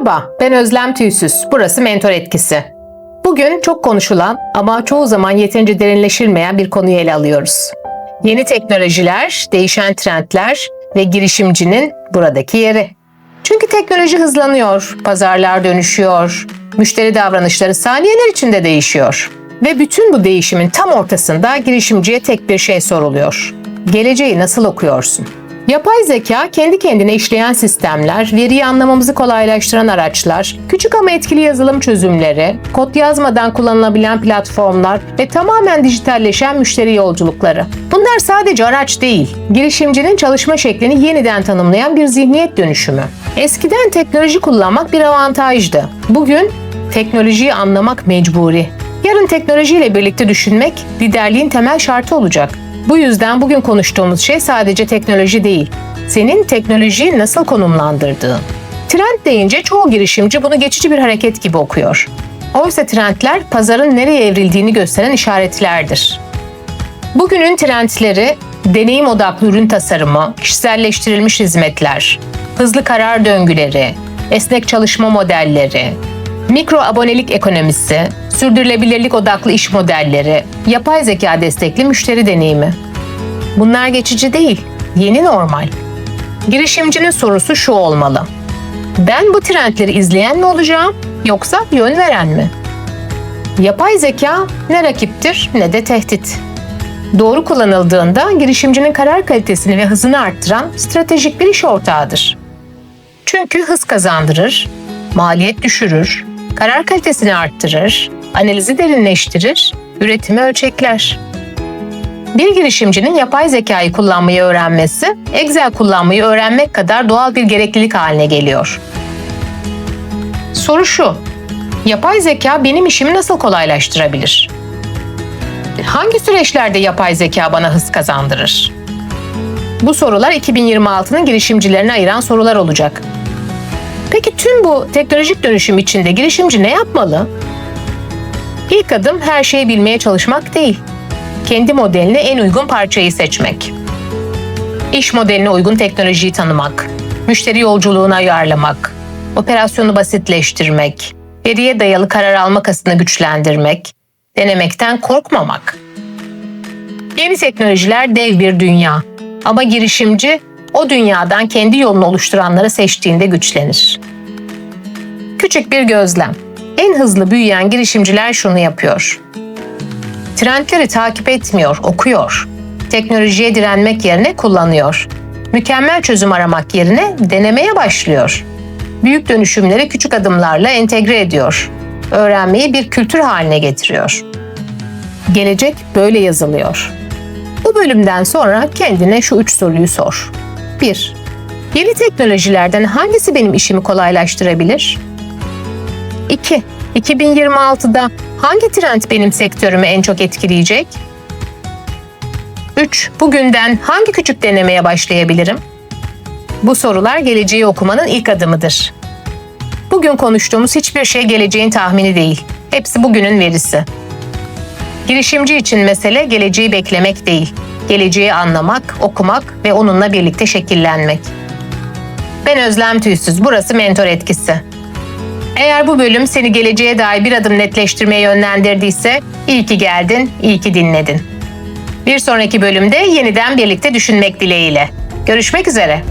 Merhaba, ben Özlem Tüysüz. Burası Mentor Etkisi. Bugün çok konuşulan ama çoğu zaman yeterince derinleşilmeyen bir konuyu ele alıyoruz. Yeni teknolojiler, değişen trendler ve girişimcinin buradaki yeri. Çünkü teknoloji hızlanıyor, pazarlar dönüşüyor, müşteri davranışları saniyeler içinde değişiyor. Ve bütün bu değişimin tam ortasında girişimciye tek bir şey soruluyor. Geleceği nasıl okuyorsun? Yapay zeka kendi kendine işleyen sistemler, veriyi anlamamızı kolaylaştıran araçlar, küçük ama etkili yazılım çözümleri, kod yazmadan kullanılabilen platformlar ve tamamen dijitalleşen müşteri yolculukları. Bunlar sadece araç değil, girişimcinin çalışma şeklini yeniden tanımlayan bir zihniyet dönüşümü. Eskiden teknoloji kullanmak bir avantajdı. Bugün teknolojiyi anlamak mecburi. Yarın teknolojiyle birlikte düşünmek liderliğin temel şartı olacak. Bu yüzden bugün konuştuğumuz şey sadece teknoloji değil. Senin teknolojiyi nasıl konumlandırdığın. Trend deyince çoğu girişimci bunu geçici bir hareket gibi okuyor. Oysa trendler pazarın nereye evrildiğini gösteren işaretlerdir. Bugünün trendleri deneyim odaklı ürün tasarımı, kişiselleştirilmiş hizmetler, hızlı karar döngüleri, esnek çalışma modelleri, mikro abonelik ekonomisi, sürdürülebilirlik odaklı iş modelleri, yapay zeka destekli müşteri deneyimi. Bunlar geçici değil, yeni normal. Girişimcinin sorusu şu olmalı. Ben bu trendleri izleyen mi olacağım yoksa yön veren mi? Yapay zeka ne rakiptir ne de tehdit. Doğru kullanıldığında girişimcinin karar kalitesini ve hızını arttıran stratejik bir iş ortağıdır. Çünkü hız kazandırır, maliyet düşürür, karar kalitesini arttırır, analizi derinleştirir, üretimi ölçekler. Bir girişimcinin yapay zekayı kullanmayı öğrenmesi, Excel kullanmayı öğrenmek kadar doğal bir gereklilik haline geliyor. Soru şu, yapay zeka benim işimi nasıl kolaylaştırabilir? Hangi süreçlerde yapay zeka bana hız kazandırır? Bu sorular 2026'nın girişimcilerini ayıran sorular olacak. Peki tüm bu teknolojik dönüşüm içinde girişimci ne yapmalı? İlk adım her şeyi bilmeye çalışmak değil. Kendi modeline en uygun parçayı seçmek. İş modeline uygun teknolojiyi tanımak, müşteri yolculuğuna ayarlamak, operasyonu basitleştirmek, veriye dayalı karar alma kasını güçlendirmek, denemekten korkmamak. Yeni teknolojiler dev bir dünya ama girişimci o dünyadan kendi yolunu oluşturanları seçtiğinde güçlenir. Küçük bir gözlem. En hızlı büyüyen girişimciler şunu yapıyor. Trendleri takip etmiyor, okuyor. Teknolojiye direnmek yerine kullanıyor. Mükemmel çözüm aramak yerine denemeye başlıyor. Büyük dönüşümleri küçük adımlarla entegre ediyor. Öğrenmeyi bir kültür haline getiriyor. Gelecek böyle yazılıyor. Bu bölümden sonra kendine şu üç soruyu sor. 1. Yeni teknolojilerden hangisi benim işimi kolaylaştırabilir? 2. 2026'da hangi trend benim sektörümü en çok etkileyecek? 3. Bugünden hangi küçük denemeye başlayabilirim? Bu sorular geleceği okumanın ilk adımıdır. Bugün konuştuğumuz hiçbir şey geleceğin tahmini değil. Hepsi bugünün verisi. Girişimci için mesele geleceği beklemek değil, geleceği anlamak, okumak ve onunla birlikte şekillenmek. Ben Özlem Tüysüz, burası Mentor Etkisi. Eğer bu bölüm seni geleceğe dair bir adım netleştirmeye yönlendirdiyse iyi ki geldin, iyi ki dinledin. Bir sonraki bölümde yeniden birlikte düşünmek dileğiyle. Görüşmek üzere.